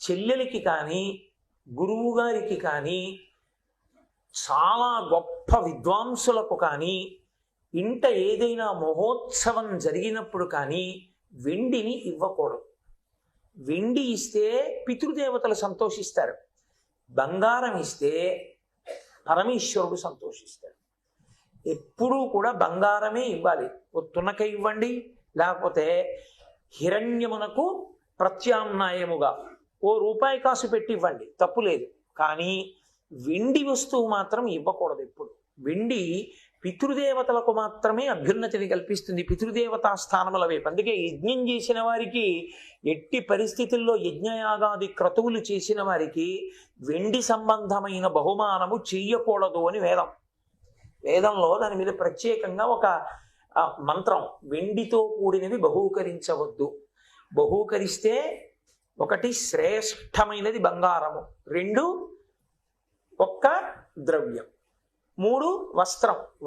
చెల్లెలికి కానీ గురువు గారికి కానీ చాలా గొప్ప విద్వాంసులకు కానీ ఇంట ఏదైనా మహోత్సవం జరిగినప్పుడు కానీ వెండిని ఇవ్వకూడదు. వెండి ఇస్తే పితృదేవతలు సంతోషిస్తారు. బంగారం ఇస్తే పరమేశ్వరుడు సంతోషిస్తాడు ఎప్పుడూ కూడా బంగారమే ఇవ్వాలి. ఓ తునక ఇవ్వండి. లేకపోతే హిరణ్యమునకు ప్రత్యామ్నాయముగా ఓ రూపాయి కాసు పెట్టి ఇవ్వండి తప్పు లేదు. కానీ వెండి వస్తువు మాత్రం ఇవ్వకూడదు ఎప్పుడు. వెండి పితృదేవతలకు మాత్రమే అభ్యున్నతిని కల్పిస్తుంది పితృదేవతా స్థానముల వైపు. అందుకే యజ్ఞం చేసిన వారికి ఎట్టి పరిస్థితుల్లో యజ్ఞయాగాది క్రతువులు చేసిన వారికి వెండి సంబంధమైన బహుమానము చెయ్యకూడదు అని వేదం. వేదంలో దాని మీద ప్రత్యేకంగా ఒక మంత్రం వెండితో కూడినవి బహూకరించవద్దు. బహూకరిస్తే ఒకటి శ్రేష్టమైనది బంగారము. రెండు ఒక్క ద్రవ్యం. మూడు వస్త్రం.